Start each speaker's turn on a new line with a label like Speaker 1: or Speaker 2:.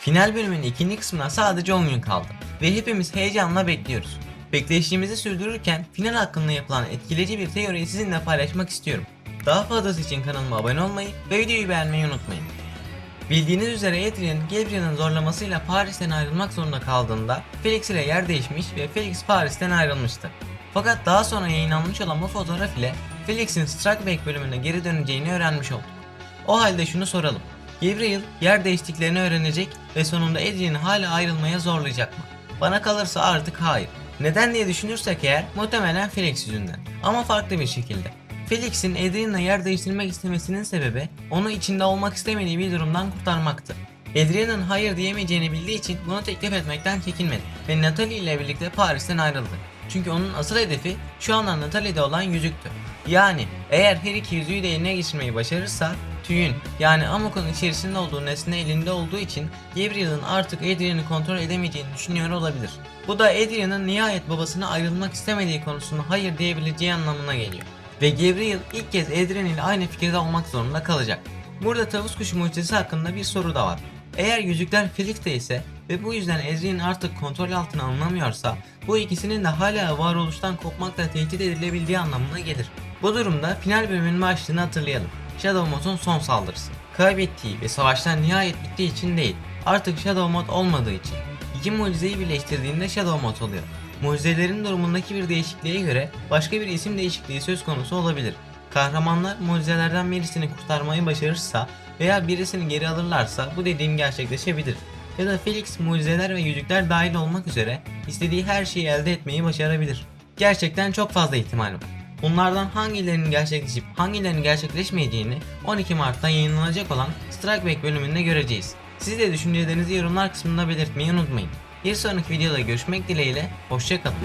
Speaker 1: Final bölümünün ikinci kısmına sadece 10 gün kaldı ve hepimiz heyecanla bekliyoruz. Bekleyişimizi sürdürürken final hakkında yapılan etkileyici bir teoriyi sizinle paylaşmak istiyorum. Daha fazlası için kanalıma abone olmayı ve videoyu beğenmeyi unutmayın. Bildiğiniz üzere Adrian, Gabriel'in zorlamasıyla Paris'ten ayrılmak zorunda kaldığında Felix ile yer değişmiş ve Felix Paris'ten ayrılmıştı. Fakat daha sonra yayınlanmış olan bu fotoğraf ile Felix'in Strike Back bölümüne geri döneceğini öğrenmiş olduk. O halde şunu soralım. Gabriel yer değiştiklerini öğrenecek ve sonunda Adrian'ı hala ayrılmaya zorlayacak mı? Bana kalırsa artık hayır. Neden diye düşünürsek eğer muhtemelen Felix yüzünden. Ama farklı bir şekilde. Felix'in Adrian'la yer değiştirmek istemesinin sebebi onu içinde olmak istemediği bir durumdan kurtarmaktı. Adrian'ın hayır diyemeyeceğini bildiği için bunu teklif etmekten çekinmedi ve Natalie ile birlikte Paris'ten ayrıldı. Çünkü onun asıl hedefi şu anda Natalie'de olan yüzüktü. Yani eğer her iki yüzüğü de eline geçirmeyi başarırsa tüyün yani Amok'un içerisinde olduğu nesne elinde olduğu için Gabriel'ın artık Adrian'ı kontrol edemeyeceğini düşünüyor olabilir. Bu da Adrian'ın nihayet babasına ayrılmak istemediği konusunda hayır diyebileceği anlamına geliyor. Ve Gabriel ilk kez Adrian ile aynı fikirde olmak zorunda kalacak. Burada tavus kuşu mucizesi hakkında bir soru da var. Eğer yüzükler Felix'te ise ve bu yüzden Adrian artık kontrol altına alınamıyorsa bu ikisinin de hala varoluştan kopmakla tehdit edilebildiği anlamına gelir. Bu durumda final bölümünün başlığını hatırlayalım. Shadow Mode'un son saldırısı. Kaybettiği ve savaştan nihayet bittiği için değil, artık Shadow Mode olmadığı için. İki mucizeyi birleştirdiğinde Shadow Mode oluyor. Mucizelerin durumundaki bir değişikliğe göre başka bir isim değişikliği söz konusu olabilir. Kahramanlar mucizelerden birisini kurtarmayı başarırsa veya birisini geri alırlarsa bu dediğim gerçekleşebilir. Ya da Felix mucizeler ve yüzükler dahil olmak üzere istediği her şeyi elde etmeyi başarabilir. Gerçekten çok fazla ihtimal var. Bunlardan hangilerinin gerçekleşip hangilerinin gerçekleşmeyeceğini 12 Mart'ta yayınlanacak olan Strike Back bölümünde göreceğiz. Siz de düşüncelerinizi yorumlar kısmında belirtmeyi unutmayın. Bir sonraki videoda görüşmek dileğiyle, hoşçakalın.